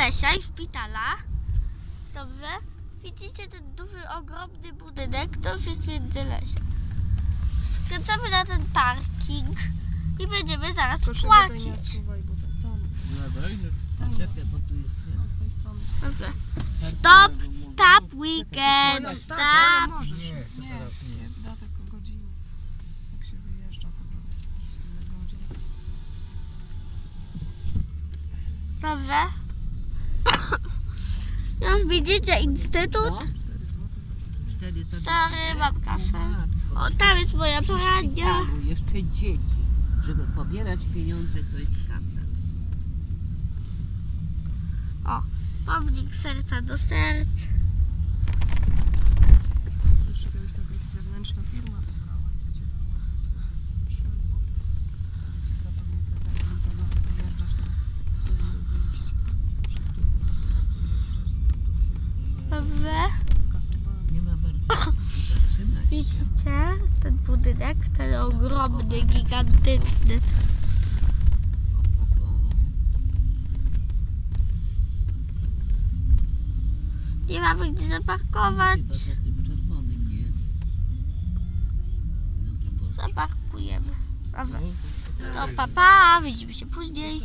Międzylesia i szpitala. Dobrze? Widzicie ten duży, ogromny budynek? To już jest Międzylesia. Skręcamy na ten parking i będziemy zaraz Proszę nie płacić. odsuwaj, bo to tam, Lewej, tam, Czekaj, bo tu jest ten. z tej strony. Dobrze. Stop, stop, weekend, No, stop. Nie, nie, nie. nie. Jak się wyjeżdża, to za ile godzin. Dobrze? Już widzicie instytut? 4 złote za Cztery sobie. Sorry, mam kasę. matko. O, tam jest moja szpitalu jeszcze dzieci. Żeby pobierać pieniądze, to jest skandal. Pomnik serca do serc. Dobrze? Widzicie ten budynek? Ten ogromny, gigantyczny. Nie mamy gdzie zaparkować. No Zaparkujemy. Dobra. To papa, widzimy się później.